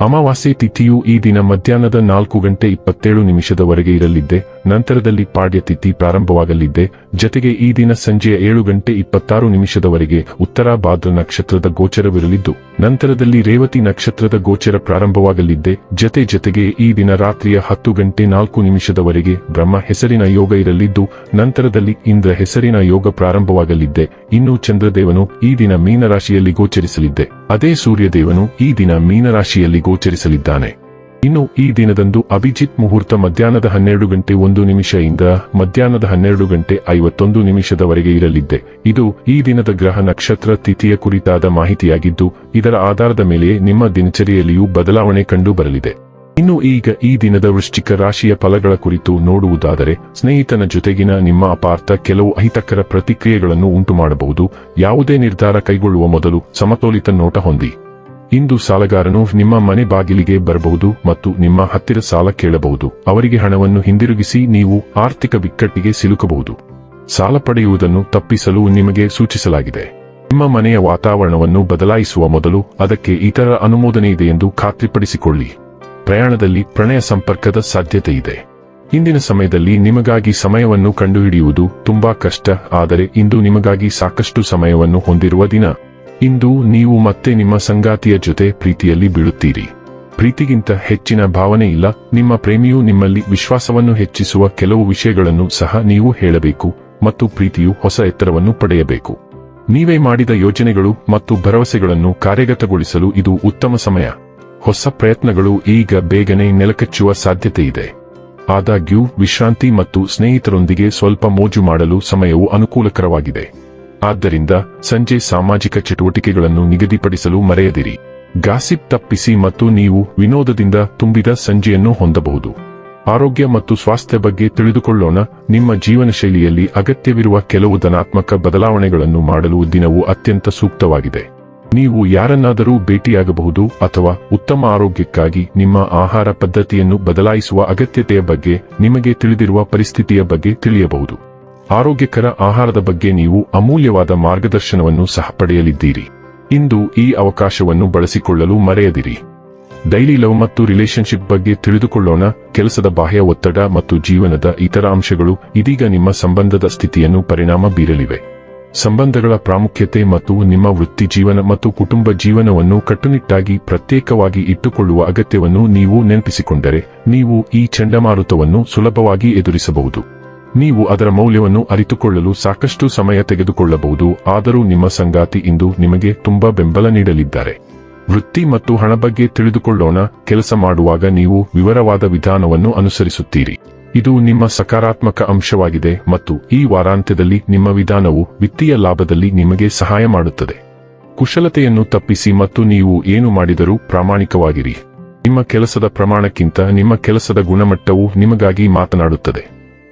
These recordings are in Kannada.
ಅಮಾವಾಸ್ಯೆ ತಿಥಿಯು ಈ ದಿನ ಮಧ್ಯಾಹ್ನದ ನಾಲ್ಕು ಗಂಟೆ ಇಪ್ಪತ್ತೇಳು ನಿಮಿಷದವರೆಗೆ ಇರಲಿದ್ದೆ, ನಂತರದಲ್ಲಿ ಪಾಡ್ಯ ತಿಥಿ ಪ್ರಾರಂಭವಾಗಲಿದ್ದೆ, ಜತೆಗೆ ಈ ದಿನ ಸಂಜೆಯ ಏಳು ಗಂಟೆ ಇಪ್ಪತ್ತಾರು ನಿಮಿಷದವರೆಗೆ ಉತ್ತರ ಭಾದ್ರ ನಕ್ಷತ್ರದ ಗೋಚರವಿರಲಿದ್ದು, ನಂತರದಲ್ಲಿ ರೇವತಿ ನಕ್ಷತ್ರದ ಗೋಚರ ಪ್ರಾರಂಭವಾಗಲಿದ್ದೆ, ಜತೆ ಜತೆಗೆ ಈ ದಿನ ರಾತ್ರಿಯ ಹತ್ತು ಗಂಟೆ ನಾಲ್ಕು ನಿಮಿಷದವರೆಗೆ ಬ್ರಹ್ಮ ಹೆಸರಿನ ಯೋಗ ಇರಲಿದ್ದು, ನಂತರದಲ್ಲಿ ಇಂದ್ರ ಹೆಸರಿನ ಯೋಗ ಪ್ರಾರಂಭವಾಗಲಿದ್ದೆ, ಇನ್ನು ಚಂದ್ರದೇವನು ಈ ದಿನ ಮೀನರಾಶಿಯಲ್ಲಿ ಗೋಚರಿಸಲಿದ್ದೆ. ಅದೇ ಸೂರ್ಯದೇವನು ಈ ದಿನ ಮೀನರಾಶಿಯಲ್ಲಿ ಗೋಚರಿಸಲಿದ್ದಾನೆ. ಇನ್ನು ಈ ದಿನದಂದು ಅಭಿಜಿತ್ ಮುಹೂರ್ತ ಮಧ್ಯಾಹ್ನದ ಹನ್ನೆರಡು ಗಂಟೆ ಒಂದು ನಿಮಿಷದಿಂದ ಮಧ್ಯಾಹ್ನದ ಹನ್ನೆರಡು ಗಂಟೆ ಐವತ್ತೊಂದು ನಿಮಿಷದವರೆಗೆ ಇರಲಿದ್ದೆ. ಇದು ಈ ದಿನದ ಗ್ರಹ ನಕ್ಷತ್ರ ತಿಥಿಯ ಕುರಿತಾದ ಮಾಹಿತಿಯಾಗಿದ್ದು, ಇದರ ಆಧಾರದ ಮೇಲೆ ನಿಮ್ಮ ದಿನಚರಿಯಲ್ಲಿಯೂ ಬದಲಾವಣೆ ಕಂಡು ಬರಲಿದೆ ಇನ್ನು ಈಗ ಈ ದಿನದ ವೃಶ್ಚಿಕ ರಾಶಿಯ ಫಲಗಳ ಕುರಿತು ನೋಡುವುದಾದರೆ, ಸ್ನೇಹಿತನ ಜೊತೆಗಿನ ನಿಮ್ಮ ಅಪಾರ್ಥ ಕೆಲವು ಅಹಿತಕರ ಪ್ರತಿಕ್ರಿಯೆಗಳನ್ನು ಉಂಟುಮಾಡಬಹುದು. ಯಾವುದೇ ನಿರ್ಧಾರ ಕೈಗೊಳ್ಳುವ ಮೊದಲು ಸಮತೋಲಿತ ನೋಟ ಹೊಂದಿ. ಇಂದು ಸಾಲಗಾರನು ನಿಮ್ಮ ಮನೆ ಬಾಗಿಲಿಗೆ ಬರಬಹುದು ಮತ್ತು ನಿಮ್ಮ ಹತ್ತಿರ ಸಾಲ ಕೇಳಬಹುದು. ಅವರಿಗೆ ಹಣವನ್ನು ಹಿಂದಿರುಗಿಸಿ ನೀವು ಆರ್ಥಿಕ ಬಿಕ್ಕಟ್ಟಿಗೆ ಸಿಲುಕಬಹುದು. ಸಾಲ ಪಡೆಯುವುದನ್ನು ತಪ್ಪಿಸಲು ನಿಮಗೆ ಸೂಚಿಸಲಾಗಿದೆ. ನಿಮ್ಮ ಮನೆಯ ವಾತಾವರಣವನ್ನು ಬದಲಾಯಿಸುವ ಮೊದಲು ಅದಕ್ಕೆ ಇತರ ಅನುಮೋದನೆ ಇದೆ ಎಂದು ಖಾತ್ರಿಪಡಿಸಿಕೊಳ್ಳಿ. ಪ್ರಯಾಣದಲ್ಲಿ ಪ್ರಣಯ ಸಂಪರ್ಕದ ಸಾಧ್ಯತೆ ಇದೆ. ಇಂದಿನ ಸಮಯದಲ್ಲಿ ನಿಮಗಾಗಿ ಸಮಯವನ್ನು ಕಂಡುಹಿಡಿಯುವುದು ತುಂಬಾ ಕಷ್ಟ, ಆದರೆ ಇಂದು ನಿಮಗಾಗಿ ಸಾಕಷ್ಟು ಸಮಯವನ್ನು ಹೊಂದಿರುವ ದಿನ. ಇಂದು ನೀವು ಮತ್ತೆ ನಿಮ್ಮ ಸಂಗಾತಿಯ ಜೊತೆ ಪ್ರೀತಿಯಲ್ಲಿ ಬೀಳುತ್ತೀರಿ. ಪ್ರೀತಿಗಿಂತ ಹೆಚ್ಚಿನ ಭಾವನೆ ಇಲ್ಲ, ನಿಮ್ಮ ಪ್ರೇಮಿಯು ನಿಮ್ಮಲ್ಲಿ ವಿಶ್ವಾಸವನ್ನು ಹೆಚ್ಚಿಸುವ ಕೆಲವು ವಿಷಯಗಳನ್ನು ಸಹ ನೀವು ಹೇಳಬೇಕು ಮತ್ತು ಪ್ರೀತಿಯು ಹೊಸ ಎತ್ತರವನ್ನು ಪಡೆಯಬೇಕು. ನೀವೇ ಮಾಡಿದ ಯೋಜನೆಗಳು ಮತ್ತು ಭರವಸೆಗಳನ್ನು ಕಾರ್ಯಗತಗೊಳಿಸಲು ಇದು ಉತ್ತಮ ಸಮಯ. ಹೊಸ ಪ್ರಯತ್ನಗಳು ಈಗ ಬೇಗನೆ ನೆಲಕಚ್ಚುವ ಸಾಧ್ಯತೆ ಇದೆ. ಆದಾಗ್ಯೂ, ವಿಶ್ರಾಂತಿ ಮತ್ತು ಸ್ನೇಹಿತರೊಂದಿಗೆ ಸ್ವಲ್ಪ ಮೋಜು ಮಾಡಲು ಸಮಯವು ಅನುಕೂಲಕರವಾಗಿದೆ. ಆದ್ದರಿಂದ, ಸಂಜೆ ಸಾಮಾಜಿಕ ಚಟುವಟಿಕೆಗಳನ್ನು ನಿಗದಿಪಡಿಸಲು ಮರೆಯದಿರಿ. ಗಾಸಿಪ್ ತಪ್ಪಿಸಿ ಮತ್ತು ನೀವು ವಿನೋದದಿಂದ ತುಂಬಿದ ಸಂಜೆಯನ್ನು ಹೊಂದಬಹುದು. ಆರೋಗ್ಯ ಮತ್ತು ಸ್ವಾಸ್ಥ್ಯ ಬಗ್ಗೆ ತಿಳಿದುಕೊಳ್ಳೋಣ. ನಿಮ್ಮ ಜೀವನ ಶೈಲಿಯಲ್ಲಿ ಅಗತ್ಯವಿರುವ ಕೆಲವು ಧನಾತ್ಮಕ ಬದಲಾವಣೆಗಳನ್ನು ಮಾಡಲು ದಿನವು ಅತ್ಯಂತ ಸೂಕ್ತವಾಗಿದೆ. ನೀವು ಯಾರನ್ನಾದರೂ ಭೇಟಿಯಾಗಬಹುದು ಅಥವಾ ಉತ್ತಮ ಆರೋಗ್ಯಕ್ಕಾಗಿ ನಿಮ್ಮ ಆಹಾರ ಪದ್ಧತಿಯನ್ನು ಬದಲಾಯಿಸುವ ಅಗತ್ಯತೆಯ ಬಗ್ಗೆ ನಿಮಗೆ ತಿಳಿದಿರುವ ಪರಿಸ್ಥಿತಿಯ ಬಗ್ಗೆ ತಿಳಿಯಬಹುದು. ಆರೋಗ್ಯಕರ ಆಹಾರದ ಬಗ್ಗೆ ನೀವು ಅಮೂಲ್ಯವಾದ ಮಾರ್ಗದರ್ಶನವನ್ನು ಸಹ ಪಡೆಯಲಿದ್ದೀರಿ. ಇಂದು ಈ ಅವಕಾಶವನ್ನು ಬಳಸಿಕೊಳ್ಳಲು ಮರೆಯದಿರಿ. ಡೈಲಿ ಲವ್ ಮತ್ತು ರಿಲೇಶನ್ಶಿಪ್ ಬಗ್ಗೆ ತಿಳಿದುಕೊಳ್ಳೋಣ. ಕೆಲಸದ ಬಾಹ್ಯ ಒತ್ತಡ ಮತ್ತು ಜೀವನದ ಇತರ ಅಂಶಗಳು ಇದೀಗ ನಿಮ್ಮ ಸಂಬಂಧದ ಸ್ಥಿತಿಯನ್ನು ಪರಿಣಾಮ ಬೀರಲಿವೆ. ಸಂಬಂಧಗಳ ಪ್ರಾಮುಖ್ಯತೆ ಮತ್ತು ನಿಮ್ಮ ವೃತ್ತಿ ಜೀವನ ಮತ್ತು ಕುಟುಂಬ ಜೀವನವನ್ನು ಕಟ್ಟುನಿಟ್ಟಾಗಿ ಪ್ರತ್ಯೇಕವಾಗಿ ಇಟ್ಟುಕೊಳ್ಳುವ ಅಗತ್ಯವನ್ನು ನೀವು ನೆನಪಿಸಿಕೊಂಡರೆ, ನೀವು ಈ ಚಂಡಮಾರುತವನ್ನು ಸುಲಭವಾಗಿ ಎದುರಿಸಬಹುದು. ನೀವು ಅದರ ಮೌಲ್ಯವನ್ನು ಅರಿತುಕೊಳ್ಳಲು ಸಾಕಷ್ಟು ಸಮಯ ತೆಗೆದುಕೊಳ್ಳಬಹುದು, ಆದರೂ ನಿಮ್ಮ ಸಂಗಾತಿ ಇಂದು ನಿಮಗೆ ತುಂಬಾ ಬೆಂಬಲ ನೀಡಲಿದ್ದಾರೆ. ವೃತ್ತಿ ಮತ್ತು ಹಣ ಬಗ್ಗೆ ತಿಳಿದುಕೊಳ್ಳೋಣ, ಕೆಲಸ ಮಾಡುವಾಗ ನೀವು ವಿವರವಾದ ವಿಧಾನವನ್ನು ಅನುಸರಿಸುತ್ತೀರಿ. ಇದು ನಿಮ್ಮ ಸಕಾರಾತ್ಮಕ ಅಂಶವಾಗಿದೆ ಮತ್ತು ಈ ವಾರಾಂತ್ಯದಲ್ಲಿ ನಿಮ್ಮ ವಿಧಾನವು ವಿತ್ತೀಯ ಲಾಭದಲ್ಲಿ ನಿಮಗೆ ಸಹಾಯ ಮಾಡುತ್ತದೆ. ಕುಶಲತೆಯನ್ನು ತಪ್ಪಿಸಿ ಮತ್ತು ನೀವು ಏನು ಮಾಡಿದರೂ ಪ್ರಾಮಾಣಿಕವಾಗಿರಿ. ನಿಮ್ಮ ಕೆಲಸದ ಪ್ರಮಾಣಕ್ಕಿಂತ ನಿಮ್ಮ ಕೆಲಸದ ಗುಣಮಟ್ಟವು ನಿಮಗಾಗಿ ಮಾತನಾಡುತ್ತದೆ.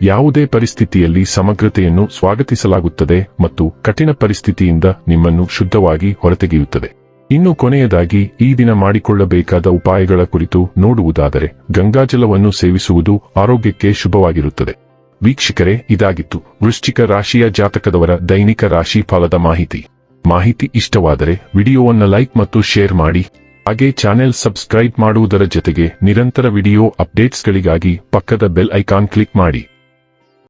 ಯಾವುದೇ ಪರಿಸ್ಥಿತಿಯಲ್ಲಿ ಸಮಗ್ರತೆಯನ್ನು ಸ್ವಾಗತಿಸಲಾಗುತ್ತದೆ ಮತ್ತು ಕಠಿಣ ಪರಿಸ್ಥಿತಿಯಿಂದ ನಿಮ್ಮನ್ನು ಶುದ್ಧವಾಗಿ ಹೊರತೆಗೆಯುತ್ತದೆ. ಇನ್ನು ಕೊನೆಯದಾಗಿ ಈ ದಿನ ಮಾಡಿಕೊಳ್ಳಬೇಕಾದ ಉಪಾಯಗಳ ಕುರಿತು ನೋಡುವುದಾದರೆ ಗಂಗಾಜಲವನ್ನು ಸೇವಿಸುವುದು ಆರೋಗ್ಯಕ್ಕೆ ಶುಭವಾಗಿರುತ್ತದೆ. ವೀಕ್ಷಕರೇ, ಇದಾಗಿತ್ತು ವೃಶ್ಚಿಕ ರಾಶಿಯ ಜಾತಕದವರ ದೈನಿಕ ರಾಶಿ ಫಲದ ಮಾಹಿತಿ. ಮಾಹಿತಿ ಇಷ್ಟವಾದರೆ ವಿಡಿಯೋವನ್ನು ಲೈಕ್ ಮತ್ತು ಶೇರ್ ಮಾಡಿ. ಹಾಗೆ ಚಾನೆಲ್ ಸಬ್ಸ್ಕ್ರೈಬ್ ಮಾಡುವುದರ ಜೊತೆಗೆ ನಿರಂತರ ವಿಡಿಯೋ ಅಪ್ಡೇಟ್ಸ್ಗಳಿಗಾಗಿ ಪಕ್ಕದ ಬೆಲ್ ಐಕಾನ್ ಕ್ಲಿಕ್ ಮಾಡಿ.